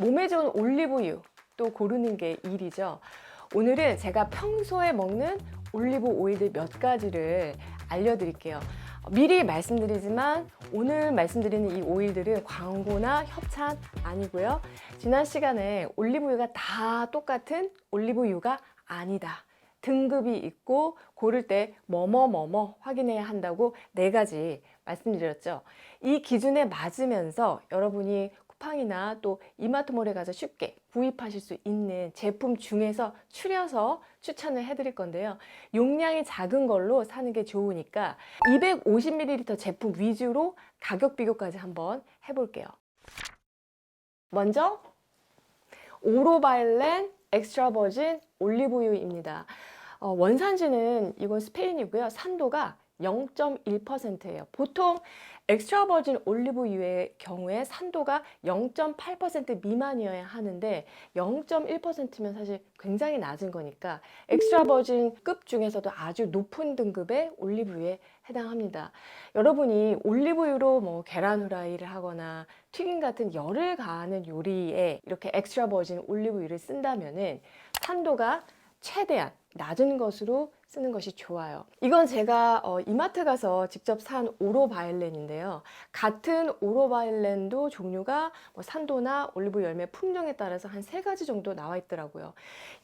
몸에 좋은 올리브유 또 고르는 게 일이죠. 오늘은 제가 평소에 먹는 올리브 오일들 몇 가지를 알려드릴게요. 미리 말씀드리지만 오늘 말씀드리는 이 오일들은 광고나 협찬 아니고요. 지난 시간에 올리브유가 다 똑같은 올리브유가 아니다. 등급이 있고 고를 때 뭐뭐뭐뭐 확인해야 한다고 네 가지 말씀드렸죠. 이 기준에 맞으면서 여러분이 쿠팡이나 또 이마트몰에 가서 쉽게 구입하실 수 있는 제품 중에서 추려서 추천을 해드릴 건데요. 용량이 작은 걸로 사는 게 좋으니까 250ml 제품 위주로 가격 비교까지 한번 해볼게요. 먼저 오로바일렌 엑스트라 버진 올리브유입니다. 어, 원산지는 이건 스페인이고요. 산도가 0.1%예요. 보통 엑스트라 버진 올리브유의 경우에 산도가 0.8% 미만이어야 하는데 0.1%면 사실 굉장히 낮은 거니까 엑스트라 버진급 중에서도 아주 높은 등급의 올리브유에 해당합니다. 여러분이 올리브유로 뭐 계란 후라이를 하거나 튀김 같은 열을 가하는 요리에 이렇게 엑스트라 버진 올리브유를 쓴다면은 산도가 최대한 낮은 것으로 쓰는 것이 좋아요. 이건 제가 어, 이마트 가서 직접 산 오로바일렌인데요. 같은 오로바일렌도 종류가 뭐 산도나 올리브 열매 품종에 따라서 한 세 가지 정도 나와 있더라고요.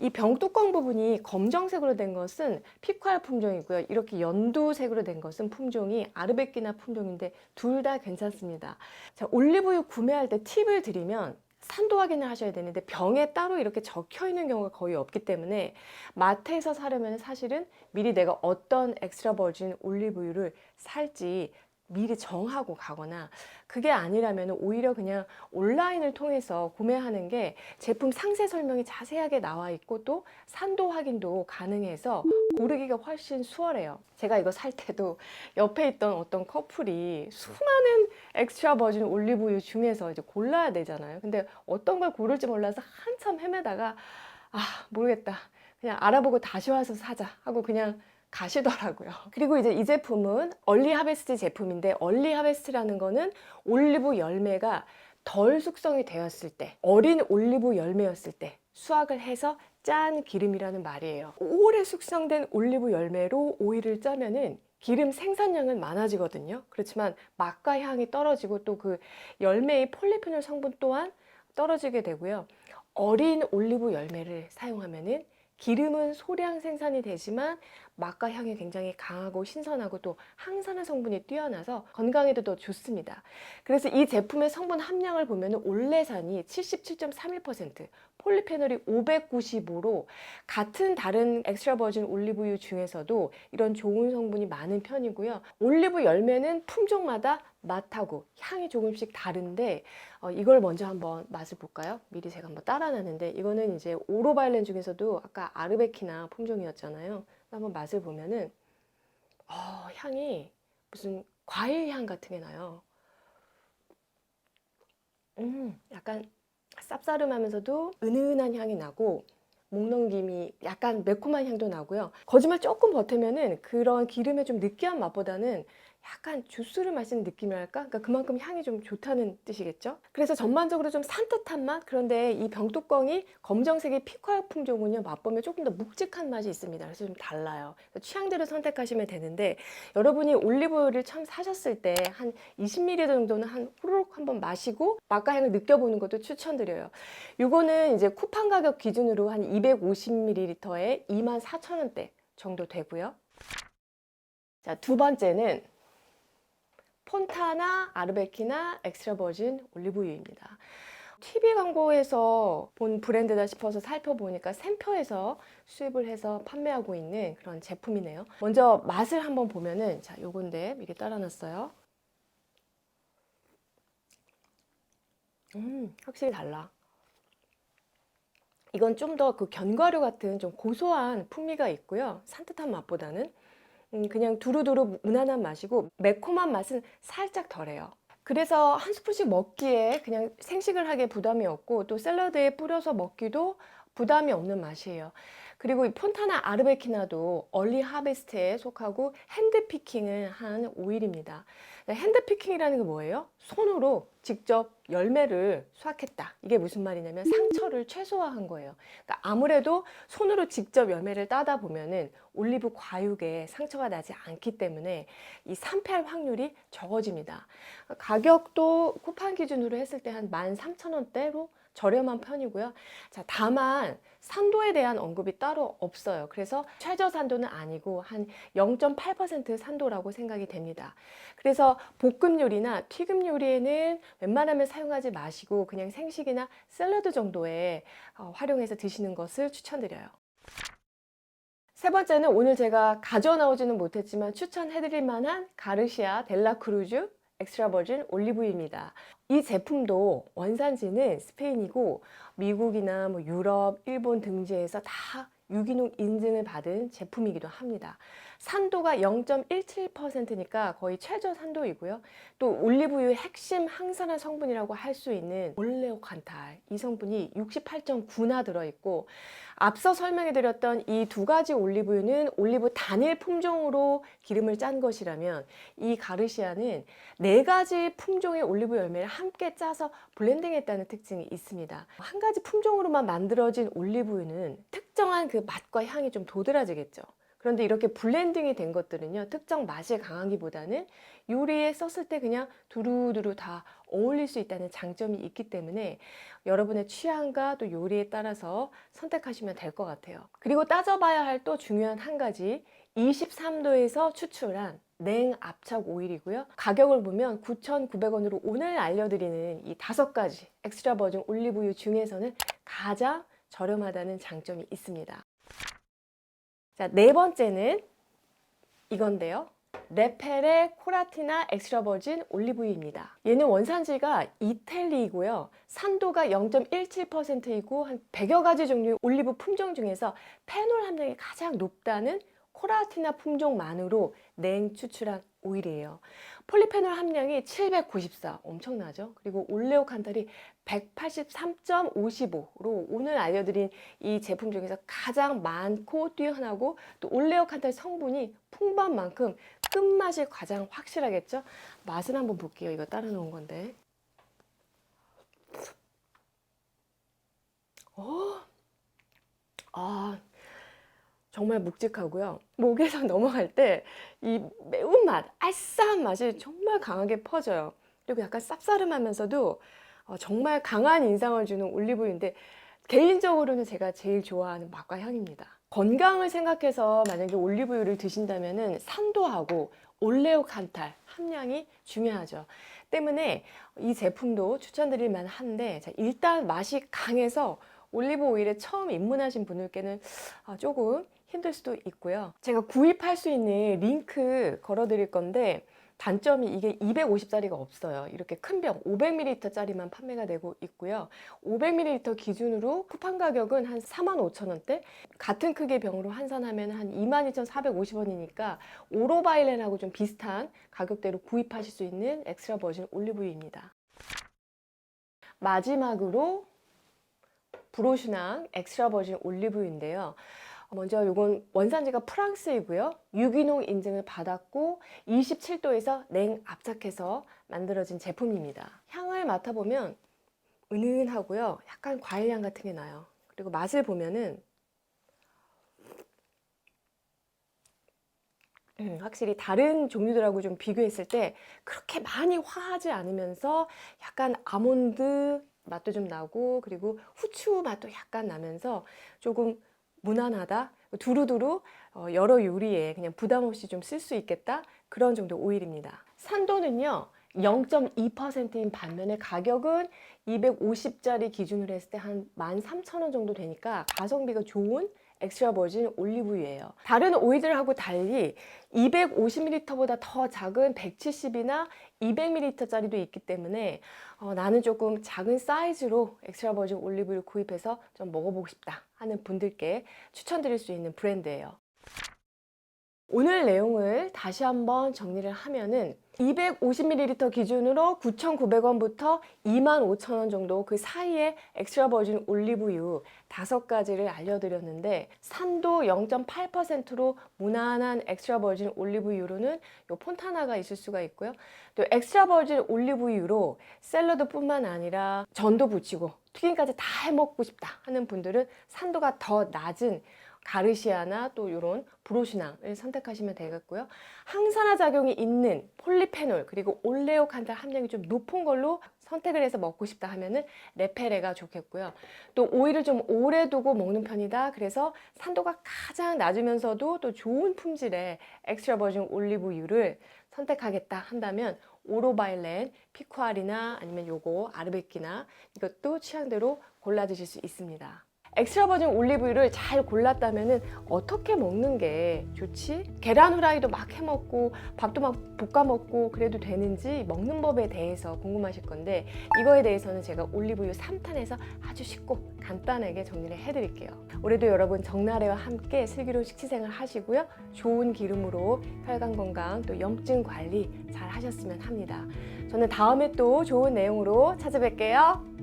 이 병뚜껑 부분이 검정색으로 된 것은 피콰 품종이고요. 이렇게 연두색으로 된 것은 품종이 아르베키나 품종인데 둘 다 괜찮습니다. 자, 올리브유 구매할 때 팁을 드리면 산도 확인을 하셔야 되는데 병에 따로 이렇게 적혀 있는 경우가 거의 없기 때문에 마트에서 사려면 사실은 미리 내가 어떤 엑스트라 버진 올리브유를 살지 미리 정하고 가거나 그게 아니라면 오히려 그냥 온라인을 통해서 구매하는 게 제품 상세 설명이 자세하게 나와 있고 또 산도 확인도 가능해서 고르기가 훨씬 수월해요. 제가 이거 살 때도 옆에 있던 어떤 커플이 수많은 엑스트라 버진 올리브유 중에서 이제 골라야 되잖아요. 근데 어떤 걸 고를지 몰라서 한참 헤매다가 아 모르겠다. 그냥 알아보고 다시 와서 사자 하고 그냥 가시더라고요. 그리고 이제 이 제품은 얼리 하베스트 제품인데 얼리 하베스트라는 거는 올리브 열매가 덜 숙성이 되었을 때 어린 올리브 열매였을 때 수확을 해서 짠 기름이라는 말이에요. 오래 숙성된 올리브 열매로 오일을 짜면은 기름 생산량은 많아지거든요. 그렇지만 맛과 향이 떨어지고 또 그 열매의 폴리페놀 성분 또한 떨어지게 되고요. 어린 올리브 열매를 사용하면은 기름은 소량 생산이 되지만 맛과 향이 굉장히 강하고 신선하고 또 항산화 성분이 뛰어나서 건강에도 더 좋습니다. 그래서 이 제품의 성분 함량을 보면 올레산이 77.31%, 폴리페놀이 595로 같은 다른 엑스트라 버진 올리브유 중에서도 이런 좋은 성분이 많은 편이고요. 올리브 열매는 품종마다 맛하고 향이 조금씩 다른데 어, 이걸 먼저 한번 맛을 볼까요? 미리 제가 한번 따라놨는데 이거는 이제 오로바일렌 중에서도 아까 아르베키나 품종이었잖아요. 한번 맛을 보면은 어, 향이 무슨 과일 향 같은 게 나요. 음, 약간 쌉싸름하면서도 은은한 향이 나고 목 넘김이 약간 매콤한 향도 나고요. 거짓말 조금 버티면은 그런 기름의 좀 느끼한 맛보다는 약간 주스를 마시는 느낌이랄까? 그러니까 그만큼 향이 좀 좋다는 뜻이겠죠? 그래서 전반적으로 좀 산뜻한 맛? 그런데 이 병뚜껑이 검정색의 피콰 품종은요, 맛보면 조금 더 묵직한 맛이 있습니다. 그래서 좀 달라요. 취향대로 선택하시면 되는데, 여러분이 올리브유를 처음 사셨을 때 한 20ml 정도는 한 후루룩 한번 마시고 맛과 향을 느껴보는 것도 추천드려요. 이거는 이제 쿠팡 가격 기준으로 한 250ml에 24,000원대 정도 되고요. 자, 두 번째는 폰타나 아르베키나 엑스트라 버진 올리브유입니다. TV 광고에서 본 브랜드다 싶어서 살펴보니까 샘표에서 수입을 해서 판매하고 있는 그런 제품이네요. 먼저 맛을 한번 보면은 자, 요건데 미리 따라놨어요. 음, 확실히 달라. 이건 좀 더 그 견과류 같은 좀 고소한 풍미가 있고요. 산뜻한 맛보다는 음, 그냥 두루두루 무난한 맛이고 매콤한 맛은 살짝 덜해요. 그래서 한 스푼씩 먹기에 그냥 생식을 하기에 부담이 없고 또 샐러드에 뿌려서 먹기도 부담이 없는 맛이에요. 그리고 이 폰타나 아르베키나도 얼리 하베스트에 속하고 핸드피킹을 한 오일입니다. 핸드피킹이라는 게 뭐예요? 손으로 직접 열매를 수확했다. 이게 무슨 말이냐면 상처를 최소화한 거예요. 그러니까 아무래도 손으로 직접 열매를 따다 보면은 올리브 과육에 상처가 나지 않기 때문에 이 산패할 확률이 적어집니다. 가격도 쿠팡 기준으로 했을 때 한 13,000원대로 저렴한 편이고요. 자, 다만 산도에 대한 언급이 따로 없어요. 그래서 최저 산도는 아니고 한 0.8% 산도라고 생각이 됩니다. 그래서 볶음 요리나 튀김 요리에는 웬만하면 사용하지 마시고 그냥 생식이나 샐러드 정도에 어, 활용해서 드시는 것을 추천드려요. 세 번째는 오늘 제가 가져 나오지는 못했지만 추천해드릴 만한 가르시아 델라 크루즈 엑스트라 버진 올리브유입니다. 이 제품도 원산지는 스페인이고 미국이나 뭐 유럽, 일본 등지에서 다 유기농 인증을 받은 제품이기도 합니다. 산도가 0.17%니까 거의 최저 산도이고요. 또 올리브유의 핵심 항산화 성분이라고 할 수 있는 올레오칸탈 이 성분이 68.9나 들어있고 앞서 설명해드렸던 이 두 가지 올리브유는 올리브 단일 품종으로 기름을 짠 것이라면 이 가르시아는 네 가지 품종의 올리브 열매를 함께 짜서 블렌딩했다는 특징이 있습니다. 한 가지 품종으로만 만들어진 올리브유는 특정한 그 맛과 향이 좀 도드라지겠죠. 그런데 이렇게 블렌딩이 된 것들은요, 특정 맛이 강하기보다는 요리에 썼을 때 그냥 두루두루 다 어울릴 수 있다는 장점이 있기 때문에 여러분의 취향과 또 요리에 따라서 선택하시면 될 것 같아요. 그리고 따져봐야 할 또 중요한 한 가지, 23도에서 추출한 냉압착 오일이고요. 가격을 보면 9,900원으로 오늘 알려드리는 이 다섯 가지 엑스트라 버진 올리브유 중에서는 가장 저렴하다는 장점이 있습니다. 자, 네 번째는 이건데요. 레펠의 코라티나 엑스트라 버진 올리브유입니다. 얘는 원산지가 이탈리이고요. 산도가 0.17%이고 한 100여 가지 종류의 올리브 품종 중에서 페놀 함량이 가장 높다는 코라티나 품종만으로 냉 추출한 오일이에요. 폴리페놀 함량이 794 엄청나죠? 그리고 올레오칸탈이 183.55로 오늘 알려드린 이 제품 중에서 가장 많고 뛰어나고 또 올레오칸탈 성분이 풍부한 만큼 끝맛이 가장 확실하겠죠? 맛을 한번 볼게요. 이거 따라 놓은 건데. 어, 아, 정말 묵직하고요. 목에서 넘어갈 때 이 매운맛, 알싸한 맛이 정말 강하게 퍼져요. 그리고 약간 쌉싸름하면서도 어, 정말 강한 인상을 주는 올리브유인데 개인적으로는 제가 제일 좋아하는 맛과 향입니다. 건강을 생각해서 만약에 올리브유를 드신다면 산도하고 올레오 칸탈 함량이 중요하죠. 때문에 이 제품도 추천드릴 만한데 자, 일단 맛이 강해서 올리브 오일에 처음 입문하신 분들께는 아, 조금 힘들 수도 있고요. 제가 구입할 수 있는 링크 걸어 드릴 건데 단점이 이게 250짜리가 없어요. 이렇게 큰 병 500ml짜리만 판매가 되고 있고요. 500ml 기준으로 쿠팡 가격은 한 45,000원대? 같은 크기의 병으로 환산하면 한 22,450원이니까 오로바일렌하고 좀 비슷한 가격대로 구입하실 수 있는 엑스트라 버진 올리브유입니다. 마지막으로 브로슈낭 엑스트라 버진 올리브유인데요. 먼저 이건 원산지가 프랑스이고요. 유기농 인증을 받았고 27도에서 냉 압착해서 만들어진 제품입니다. 향을 맡아보면 은은하고요. 약간 과일향 같은 게 나요. 그리고 맛을 보면은 음, 확실히 다른 종류들하고 좀 비교했을 때 그렇게 많이 화하지 않으면서 약간 아몬드 맛도 좀 나고 그리고 후추 맛도 약간 나면서 조금 무난하다. 두루두루 어, 여러 요리에 그냥 부담 없이 좀 쓸 수 있겠다. 그런 정도 오일입니다. 산도는요. 0.2%인 반면에 가격은 250짜리 기준으로 했을 때 한 13,000원 정도 되니까 가성비가 좋은 엑스트라 버진 올리브유예요. 다른 오일들하고 달리 250ml보다 더 작은 170이나 200ml짜리도 있기 때문에 어, 나는 조금 작은 사이즈로 엑스트라 버진 올리브유를 구입해서 좀 먹어보고 싶다 하는 분들께 추천드릴 수 있는 브랜드예요. 오늘 내용을 다시 한번 정리를 하면은 250ml 기준으로 9,900원부터 25,000원 정도 그 사이에 엑스트라 버진 올리브유 다섯 가지를 알려드렸는데 산도 0.8%로 무난한 엑스트라 버진 올리브유로는 요 폰타나가 있을 수가 있고요. 또 엑스트라 버진 올리브유로 샐러드뿐만 아니라 전도 부치고 튀김까지 다 해먹고 싶다 하는 분들은 산도가 더 낮은 가르시아나 또 이런 브로시낭을 선택하시면 되겠고요. 항산화 작용이 있는 폴리페놀 그리고 올레오칸탈 함량이 좀 높은 걸로 선택을 해서 먹고 싶다 하면은 레페레가 좋겠고요. 또 오이를 좀 오래 두고 먹는 편이다. 그래서 산도가 가장 낮으면서도 또 좋은 품질의 엑스트라 버진 올리브유를 선택하겠다 한다면 오로바일렌, 피쿠알이나 아니면 요거 아르베키나 이것도 취향대로 골라 드실 수 있습니다. 엑스트라 버진 올리브유를 잘 골랐다면은 어떻게 먹는 게 좋지? 계란 후라이도 막 해 먹고 밥도 막 볶아 먹고 그래도 되는지 먹는 법에 대해서 궁금하실 건데 이거에 대해서는 제가 올리브유 3탄에서 아주 쉽고 간단하게 정리를 해드릴게요. 올해도 여러분 정나래와 함께 슬기로운 식치생활 하시고요. 좋은 기름으로 혈관 건강 또 염증 관리 잘 하셨으면 합니다. 저는 다음에 또 좋은 내용으로 찾아뵐게요.